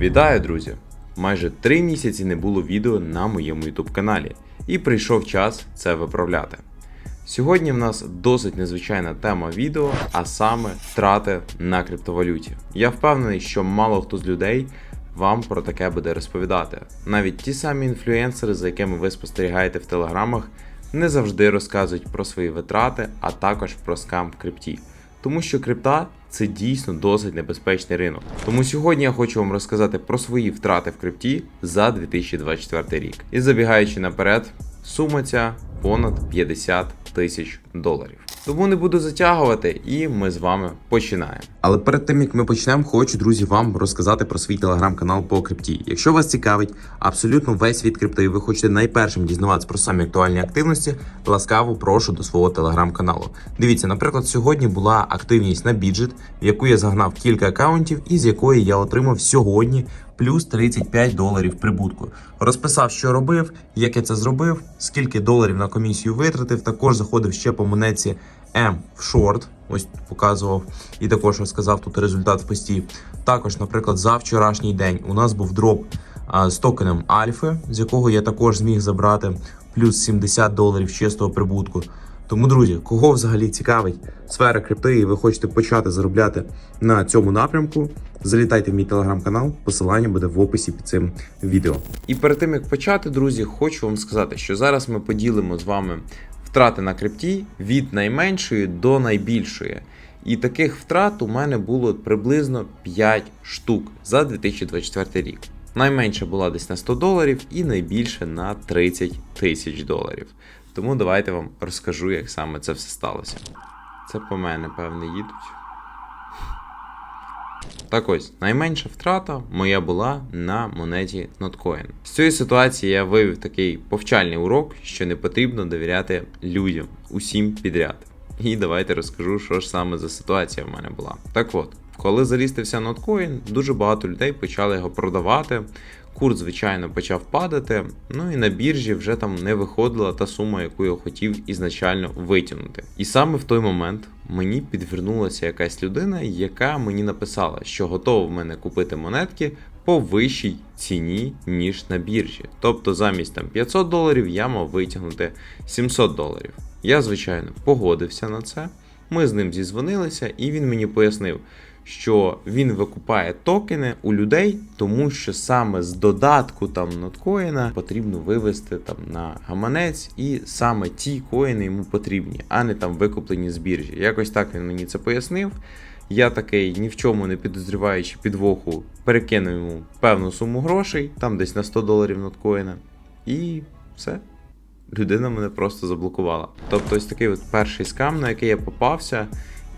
Вітаю, друзі! Майже три місяці не було відео на моєму YouTube каналі, і прийшов час це виправляти. Сьогодні в нас досить незвичайна тема відео, а саме втрати на криптовалюті. Я впевнений, що мало хто з людей вам про таке буде розповідати. Навіть ті самі інфлюенсери, за якими ви спостерігаєте в телеграмах, не завжди розказують про свої витрати, а також про скам в крипті. Тому що крипта це дійсно досить небезпечний ринок. Тому сьогодні я хочу вам розказати про свої втрати в крипті за 2024 рік. І забігаючи наперед, сума ця понад 50 тисяч доларів. Тому не буду затягувати, і ми з вами починаємо. Але перед тим як ми почнемо, хочу, друзі, вам розказати про свій телеграм-канал по крипті. Якщо вас цікавить абсолютно весь світ крипти, і ви хочете найпершим дізнаватися про самі актуальні активності, ласкаво прошу до свого телеграм-каналу. Дивіться, наприклад, сьогодні була активність на біджет, в яку я загнав кілька акаунтів, і з якої я отримав сьогодні плюс 35 доларів прибутку. Розписав, що робив, як я це зробив, скільки доларів на комісію витратив. Також заходив ще по монетці М в шорт. Ось показував і також розказав тут результат в пості. Також, наприклад, за вчорашній день у нас був дроп з токеном Альфи, з якого я також зміг забрати плюс 70 доларів чистого прибутку. Тому, друзі, кого взагалі цікавить сфера крипти, і ви хочете почати заробляти на цьому напрямку, залітайте в мій телеграм-канал. Посилання буде в описі під цим відео. І перед тим як почати, друзі, хочу вам сказати, що зараз ми поділимо з вами втрати на крипті від найменшої до найбільшої. І таких втрат у мене було приблизно 5 штук за 2024 рік. Найменша була десь на 100 доларів і найбільше на 30 тисяч доларів. Тому давайте вам розкажу, як саме це все сталося. Це по мене, певне, їдуть. Так ось, найменша втрата моя була на монеті Notcoin. З цієї ситуації я вивів такий повчальний урок, що не потрібно довіряти людям усім підряд. І давайте розкажу, що ж саме за ситуація в мене була. Так от, коли залістився Notcoin, дуже багато людей почали його продавати. Курс, звичайно, почав падати, ну і на біржі вже там не виходила та сума, яку я хотів ізначально витягнути. І саме в той момент мені підвернулася якась людина, яка мені написала, що готова в мене купити монетки по вищій ціні, ніж на біржі. Тобто замість там 500 доларів я мав витягнути 700 доларів. Я, звичайно, погодився на це. Ми з ним зізвонилися, і він мені пояснив, що він викупає токени у людей, тому що саме з додатку там ноткоїна потрібно вивести там на гаманець, і саме ті коїни йому потрібні, а не там викуплені з біржі. Якось так він мені це пояснив. Я такий ні в чому не підозріваючи підвоху, перекинув йому певну суму грошей, там десь на 100 доларів ноткоїна, і все. Людина мене просто заблокувала. Тобто, ось такий от перший скам, на який я попався.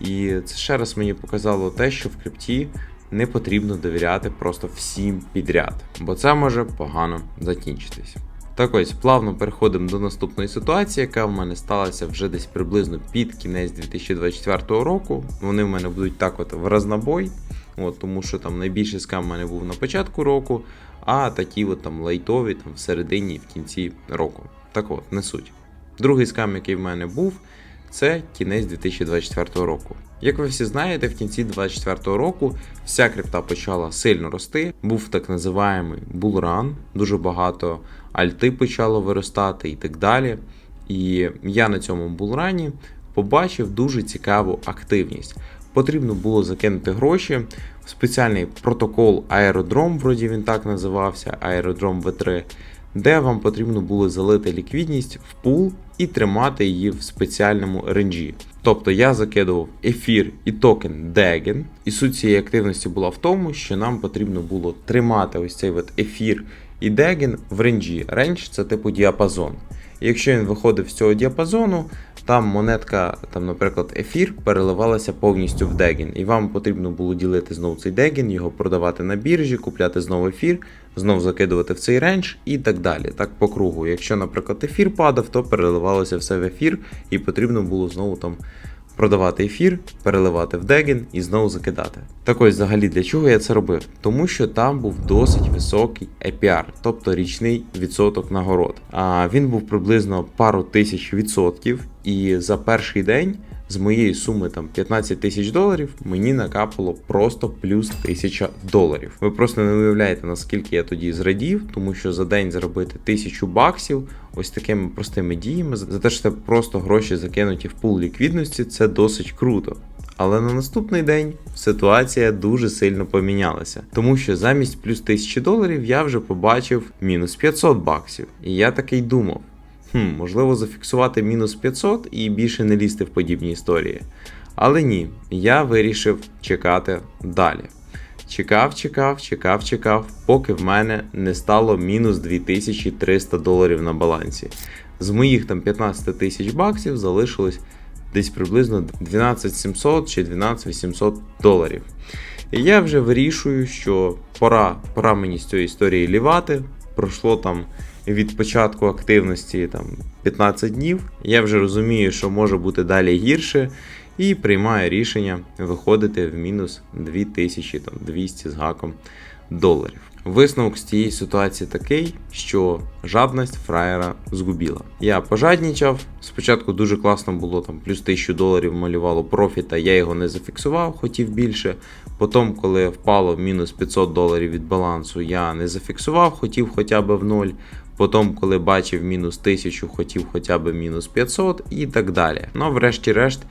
І це ще раз мені показало те, що в крипті не потрібно довіряти просто всім підряд, бо це може погано закінчитись. Так ось плавно переходимо до наступної ситуації, яка в мене сталася вже десь приблизно під кінець 2024 року. Вони в мене будуть так от в разнобой, от, тому що там найбільший скам в мене був на початку року, а такі от там лайтові там в середині і в кінці року. Так от, не суть. Другий скам, який в мене був, це кінець 2024 року. Як ви всі знаєте, в кінці 2024 року вся крипта почала сильно рости. Був так називаємий булран, дуже багато альти почало виростати і так далі. І я на цьому булрані побачив дуже цікаву активність. Потрібно було закинути гроші в спеціальний протокол аеродром, вроді він так називався, аеродром V3 де вам потрібно було залити ліквідність в пул і тримати її в спеціальному ренджі. Тобто я закидував ефір і токен Degen, і суть цієї активності була в тому, що нам потрібно було тримати ось цей от ефір і Degen в ренджі. Рендж це типу діапазон. Якщо він виходив з цього діапазону, там монетка, там, наприклад, ефір переливалася повністю в дегін, І вам потрібно було ділити знову цей дегін, його продавати на біржі, купляти знову ефір, знову закидувати в цей рендж і так далі. Так по кругу. Якщо, наприклад, ефір падав, то переливалося все в ефір, і потрібно було знову там. Продавати ефір, переливати в Degen і знову закидати. Так ось взагалі для чого я це робив? Тому що там був досить високий APR, тобто річний відсоток нагород. А він був приблизно пару тисяч відсотків, і за перший день з моєї суми там 15 тисяч доларів мені накапало просто плюс 1000 доларів. Ви просто не уявляєте, наскільки я тоді зрадів, тому що за день заробити 1000 баксів ось такими простими діями, за те, що це просто гроші закинуті в пул ліквідності, це досить круто. Але на наступний день ситуація дуже сильно помінялася, тому що замість плюс 1000 доларів я вже побачив мінус 500 баксів. І я такий думав: хм, можливо, зафіксувати мінус 500 і більше не лізти в подібні історії. Але ні, я вирішив чекати далі. Чекав, чекав, чекав, чекав, поки в мене не стало мінус 2300 доларів на балансі. З моїх там 15 тисяч баксів залишилось десь приблизно 12700 чи 12800 доларів. І я вже вирішую, що пора, пора мені з цієї історії лівати. Пройшло там від початку активності там 15 днів. Я вже розумію, що може бути далі гірше, і приймаю рішення виходити в мінус 2200 з гаком доларів. Висновок з цієї ситуації такий, що жадність фраєра згубила. Я пожаднічав. Спочатку дуже класно було там плюс 1000 доларів малювало профіта, я його не зафіксував, хотів більше. Потім, коли впало мінус 500 доларів від балансу, я не зафіксував, хотів хоча б в ноль. Потім, коли бачив мінус 1000, хотів хоча б мінус 500 і так далі. Ну, врешті-решт,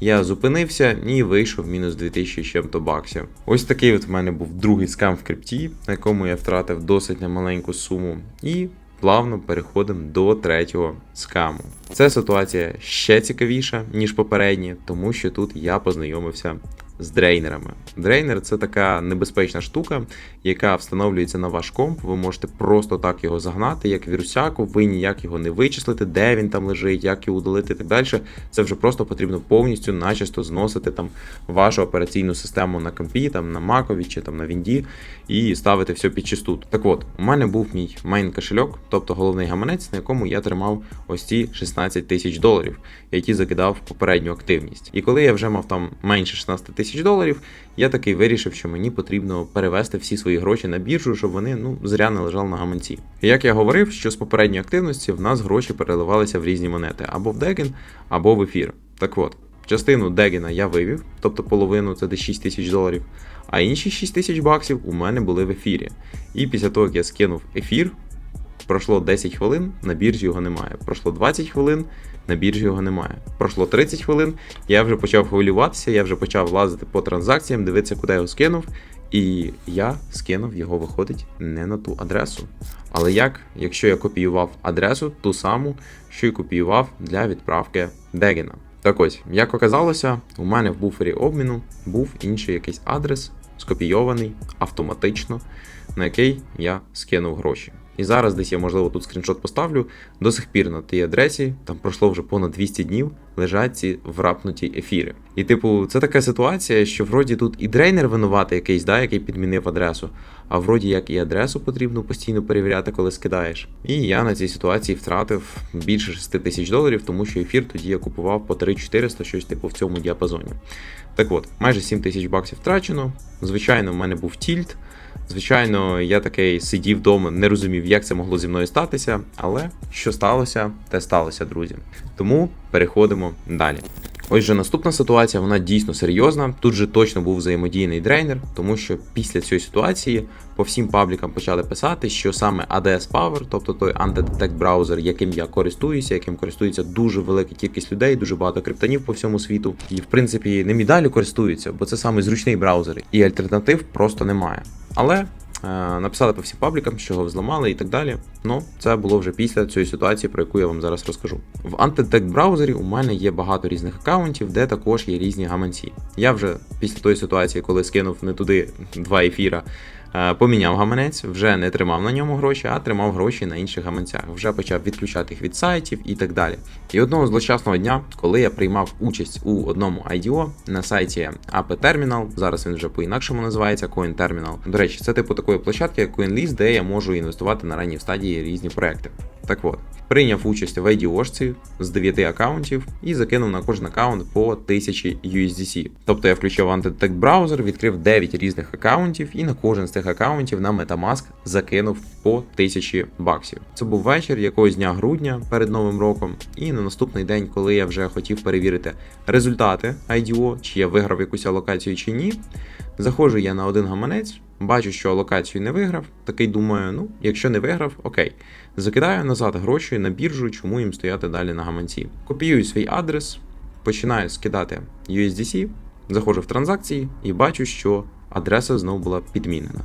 я зупинився і вийшов мінус 2000 з чим-то баксів. Ось такий от в мене був другий скам в крипті, на якому я втратив досить немаленьку суму. І плавно переходимо до третього скаму. Ця ситуація ще цікавіша, ніж попередні, тому що тут я познайомився з дрейнерами. Дрейнер це така небезпечна штука, яка встановлюється на ваш комп. Ви можете просто так його загнати, як вірусяку, ви ніяк його не вичислите, де він там лежить, як його удалити і так далі. Це вже просто потрібно повністю начисто зносити там вашу операційну систему на компі, там на макові чи там на Вінді і ставити все під чистоту. Так от, у мене був мій мейн кошельок, тобто головний гаманець, на якому я тримав ось ці 16 тисяч доларів, які закидав попередню активність. І коли я вже мав там менше 16 тисяч доларів, я таки вирішив, що мені потрібно перевести всі свої гроші на біржу, щоб вони ну зря не лежали на гаманці. Як я говорив, що з попередньої активності в нас гроші переливалися в різні монети або в Деген, або в ефір. Так от, частину Дегена я вивів, тобто половину це десь 6 тисяч доларів. А інші 6 тисяч баксів у мене були в ефірі. І після того, як я скинув ефір, пройшло 10 хвилин, на біржі його немає. Пройшло 20 хвилин, на біржі його немає. Пройшло 30 хвилин, я вже почав хвилюватися, я вже почав лазити по транзакціям, дивитися, куди я його скинув. І я скинув його, виходить, не на ту адресу. Але як, якщо я копіював адресу, ту саму, що й копіював для відправки Дегена. Так ось, як оказалося, у мене в буфері обміну був інший якийсь адрес, скопійований автоматично, на який я скинув гроші. І зараз десь я, можливо, тут скріншот поставлю. До сих пір на тій адресі, там пройшло вже понад 200 днів, лежать ці врапнуті ефіри. І, типу, це така ситуація, що вроді тут і дрейнер винуватий якийсь, да, який підмінив адресу, а вроді як і адресу потрібно постійно перевіряти, коли скидаєш. І я на цій ситуації втратив більше 6 тисяч доларів, тому що ефір тоді я купував по 3400, щось типу в цьому діапазоні. Так от, майже 7 тисяч баксів втрачено. Звичайно, в мене був тільт. Звичайно, я такий сидів вдома, не розумів, як це могло зі мною статися, але що сталося, те сталося, друзі. Тому переходимо далі. Ось же наступна ситуація, вона дійсно серйозна. Тут же точно був взаємодійний дрейнер, тому що після цієї ситуації по всім паблікам почали писати, що саме ADS Power, тобто той антидетект браузер, яким я користуюся, яким користується дуже велика кількість людей, дуже багато криптонів по всьому світу. І в принципі ним і далі користуються, бо це саме зручний браузер, і альтернатив просто немає. Але е, написали по всім паблікам, що його взламали і так далі. Ну, це було вже після цієї ситуації, про яку я вам зараз розкажу. В антитек браузері у мене є багато різних аккаунтів, де також є різні гаманці. Я вже після тої ситуації, коли скинув не туди два ефіра, поміняв гаманець, вже не тримав на ньому гроші, а тримав гроші на інших гаманцях. Вже почав відключати їх від сайтів і так далі. І одного злощасного дня, коли я приймав участь у одному IDO на сайті AP Terminal, зараз він вже по-інакшому називається Coin Terminal. До речі, це типу такої площадки, як CoinList, де я можу інвестувати на ранній стадії різні проекти. Так от, прийняв участь в IDO-шці з 9 аккаунтів і закинув на кожен аккаунт по 1000 USDC. Тобто я включив антидетект браузер, відкрив 9 різних аккаунтів, і на кожен з тих аккаунтів на Metamask закинув по 1000 баксів. Це був вечір якогось дня грудня перед новим роком. І на наступний день, коли я вже хотів перевірити результати IDO, чи я виграв якусь алокацію чи ні. Заходжу я на один гаманець, бачу, що алокацію не виграв. Такий думаю, ну, якщо не виграв, окей. Закидаю назад гроші на біржу, чому їм стояти далі на гаманці. Копіюю свій адрес, починаю скидати USDC, заходжу в транзакції і бачу, що адреса знову була підмінена.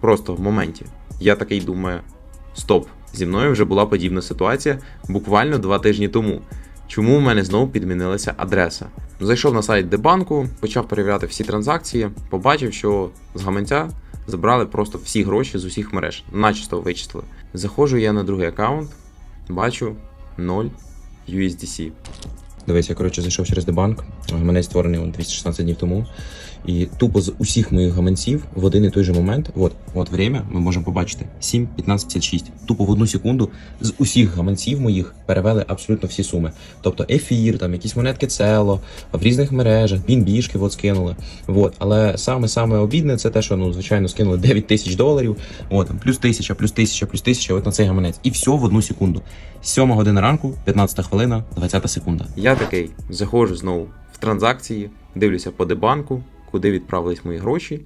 Просто в моменті. Я такий думаю: стоп, зі мною вже була подібна ситуація буквально два тижні тому. Чому в мене знову підмінилася адреса? Зайшов на сайт Дебанку, почав перевіряти всі транзакції, побачив, що з гаманця забрали просто всі гроші з усіх мереж, начисто вичислили. Заходжу я на другий аккаунт, бачу 0 USDC. Дивись, я коротше зайшов через Дебанк. Мене створений он 216 днів тому. І тупо з усіх моїх гаманців в один і той же момент, от, от время, ми можемо побачити 7, 15, 56. Тупо в одну секунду з усіх гаманців моїх перевели абсолютно всі суми. Тобто ефір, там якісь монетки Цело, в різних мережах, бінбішки от скинули. От. Але саме саме обідне це те, що ну, звичайно скинули 9 тисяч доларів, от, там, плюс тисяча, плюс тисяча, плюс тисяча, от на цей гаманець. І все в одну секунду. 7 година ранку, 15 хвилина, 20 секунда. Я такий заходжу знову в транзакції, дивлюся по дебанку, куди відправились мої гроші,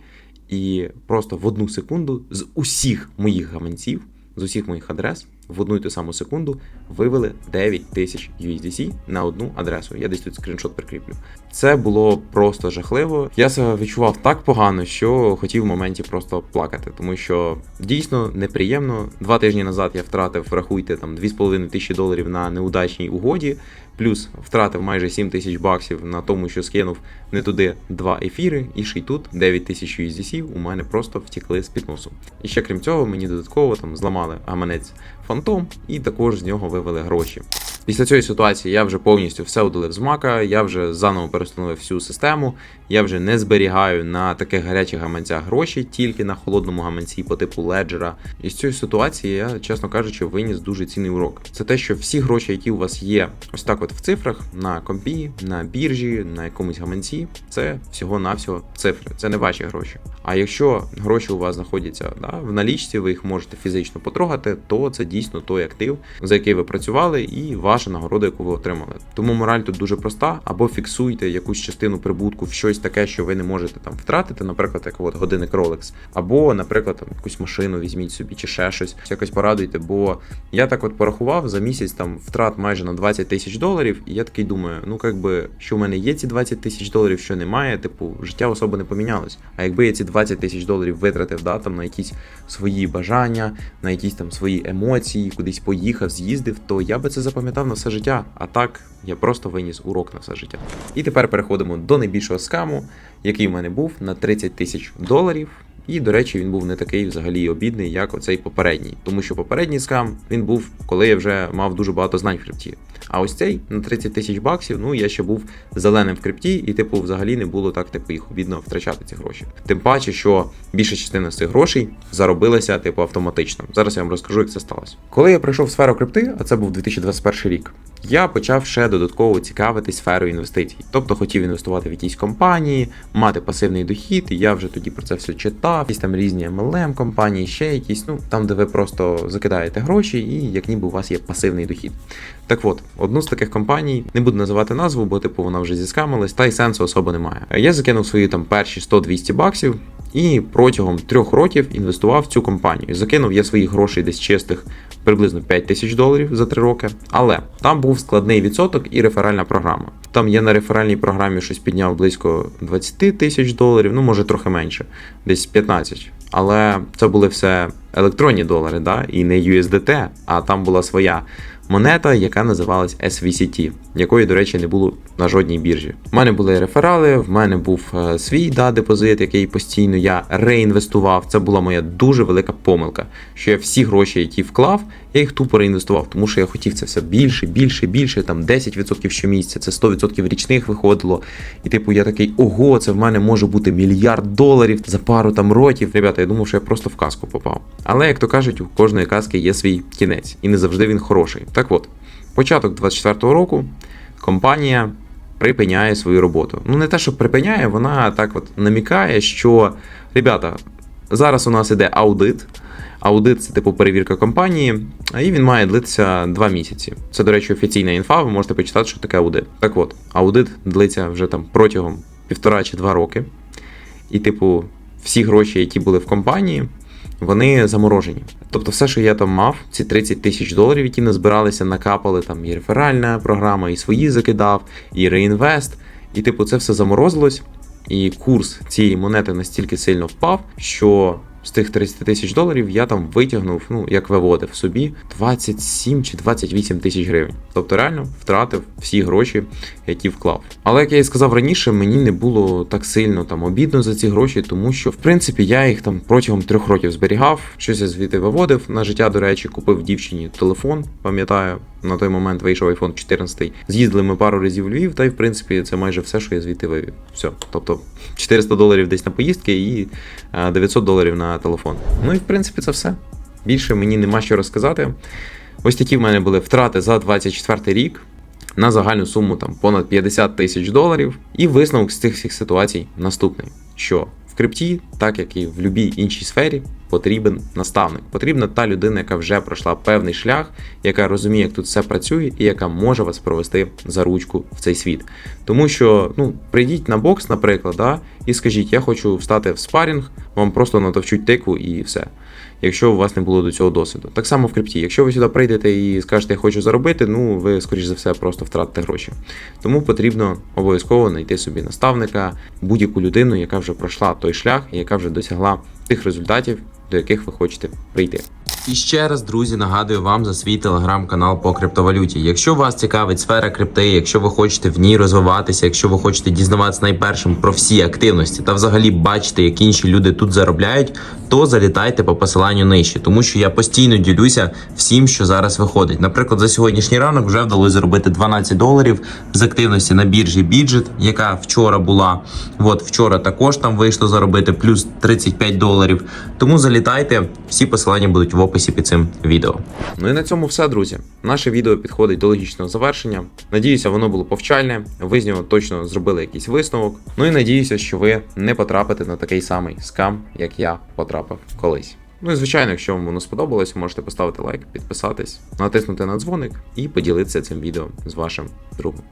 і просто в одну секунду з усіх моїх гаманців, з усіх моїх адрес, в одну і ту саму секунду вивели 9 тисяч USDC на одну адресу. Я десь тут скріншот прикріплю. Це було просто жахливо. Я себе відчував так погано, що хотів в моменті просто плакати, тому що дійсно неприємно. Два тижні назад я втратив, рахуйте, там 2,5 тисячі доларів на неудачній угоді. Плюс втратив майже 7 тисяч баксів на тому, що скинув не туди два ефіри, і ще й тут 9 тисяч USDC у мене просто втікли з під носу. І ще крім цього, мені додатково там зламали гаманець фантом, і також з нього вивели гроші. Після цієї ситуації я вже повністю все удалив з мака, я вже заново перестановив всю систему, я вже не зберігаю на таких гарячих гаманцях гроші, тільки на холодному гаманці по типу леджера. І з цієї ситуації я, чесно кажучи, виніс дуже цінний урок. Це те, що всі гроші, які у вас є ось так от в цифрах, на компі, на біржі, на якомусь гаманці, це всього-навсього цифри, це не ваші гроші. А якщо гроші у вас знаходяться да, в налічці, ви їх можете фізично потрогати, то це дійсно той актив, за який ви працювали, і ваша нагорода, яку ви отримали. Тому мораль тут дуже проста: або фіксуйте якусь частину прибутку в щось таке, що ви не можете там втратити, наприклад, як от годинник Rolex, або, наприклад, там якусь машину візьміть собі чи ще щось, якось порадуйте. Бо я так от порахував за місяць там втрат майже на 20 тисяч доларів, і я такий думаю, ну як би, що в мене є ці 20 тисяч доларів, що немає, типу, життя особо не помінялось. А якби я ці 20 тисяч доларів витратив да, там, на якісь свої бажання, на якісь там свої емоції, кудись поїхав, з'їздив, то я би це запам'ятав на все життя. А так я просто виніс урок на все життя. І тепер переходимо до найбільшого скаму, який в мене був на 30 тисяч доларів. І, до речі, він був не такий взагалі обідний, як оцей попередній. Тому що попередній скам він був, коли я вже мав дуже багато знань в крипті. А ось цей на 30 тисяч баксів, ну я ще був зеленим в крипті, і, типу, взагалі не було так, типу, їх обідно втрачати ці гроші. Тим паче, що більша частина з цих грошей заробилася, типу, автоматично. Зараз я вам розкажу, як це сталося. Коли я прийшов в сферу крипти, а це був 2021 рік, я почав ще додатково цікавитись сферою інвестицій. Тобто хотів інвестувати в якісь компанії, мати пасивний дохід, і я вже тоді про це все читав, якісь там різні MLM компанії, ще якісь, ну там, де ви просто закидаєте гроші, і як ніби у вас є пасивний дохід. Так от, одну з таких компаній, не буду називати назву, бо типу вона вже зіскамилась, та й сенсу особо немає. Я закинув свої там перші 100-200 баксів. І протягом трьох років інвестував в цю компанію. Закинув я своїх грошей десь чистих приблизно 5 тисяч доларів за 3 роки. Але там був складний відсоток і реферальна програма. Там я на реферальній програмі щось підняв близько 20 тисяч доларів, ну може трохи менше, десь 15. Але це були все електронні долари, да? і не USDT, а там була своя монета, яка називалась SVCT, якої, до речі, не було на жодній біржі. У мене були реферали, в мене був е, свій да, депозит, який постійно я реінвестував. Це була моя дуже велика помилка, що я всі гроші, які вклав, Я їх тупо реінвестував, тому що я хотів це все більше, більше, більше, там 10% щомісяця, це 100% річних виходило. І типу я такий, ого, це в мене може бути мільярд доларів за пару там років. Ребята, я думав, що я просто в казку попав. Але як то кажуть, у кожної казки є свій кінець, і не завжди він хороший. Так от, початок 24-го року компанія припиняє свою роботу. Ну не те, що припиняє, вона так от намікає, що ребята, зараз у нас іде аудит. Аудит це типу перевірка компанії, і він має длитися два місяці. Це, до речі, офіційна інфа. Ви можете почитати, що таке аудит. Так от, аудит длиться вже там протягом півтора чи два роки. І, типу, всі гроші, які були в компанії, вони заморожені. Тобто, все, що я там мав, ці 30 тисяч доларів, які назбиралися, накапали там і реферальна програма, і свої закидав, і реінвест. І, типу, це все заморозилось. І курс цієї монети настільки сильно впав, що з тих 30 тисяч доларів я там витягнув, ну як виводив собі 27 чи 28 тисяч гривень. Тобто реально втратив всі гроші, які вклав. Але як я і сказав раніше, мені не було так сильно там обідно за ці гроші, тому що в принципі я їх там протягом трьох років зберігав, щось я звідти виводив. На життя, до речі, купив дівчині телефон, пам'ятаю. На той момент вийшов iPhone 14. З'їздили ми пару разів в Львів, та й в принципі це майже все, що я звідти вивів. Все. Тобто 400 доларів десь на поїздки і е, 900 доларів на телефон. Ну і в принципі це все. Більше мені нема що розказати. Ось такі в мене були втрати за 24 рік на загальну суму там понад 50 тисяч доларів. І висновок з цих всіх ситуацій наступний: що крипті, так як і в будь-якій іншій сфері, потрібен наставник. Потрібна та людина, яка вже пройшла певний шлях, яка розуміє, як тут все працює, і яка може вас провести за ручку в цей світ. Тому що ну прийдіть на бокс, наприклад, да, і скажіть, я хочу встати в спарінг, вам просто натовчуть тикву і все. Якщо у вас не було до цього досвіду. Так само в крипті. Якщо ви сюди прийдете і скажете, я хочу заробити, ну ви, скоріш за все, просто втратите гроші. Тому потрібно обов'язково знайти собі наставника, будь-яку людину, яка вже пройшла той шлях, і яка вже досягла тих результатів, до яких ви хочете прийти. І ще раз, друзі, нагадую вам за свій телеграм-канал по криптовалюті. Якщо вас цікавить сфера крипти, якщо ви хочете в ній розвиватися, якщо ви хочете дізнаватися найпершим про всі активності та взагалі бачити, як інші люди тут заробляють, то залітайте по посиланню нижче, тому що я постійно ділюся всім, що зараз виходить. Наприклад, за сьогоднішній ранок вже вдалося заробити 12 доларів з активності на біржі Біджет, яка вчора була. От вчора також там вийшло заробити плюс 35 доларів. Тому залітайте, всі посилання будуть в описі під цим відео. Ну і на цьому все, друзі. Наше відео підходить до логічного завершення. Надіюся, воно було повчальне. Ви з нього точно зробили якийсь висновок. Ну і надіюся, що ви не потрапите на такий самий скам, як я потрапив колись. Ну і звичайно, якщо вам воно сподобалось, можете поставити лайк, підписатись, натиснути на дзвоник і поділитися цим відео з вашим другом.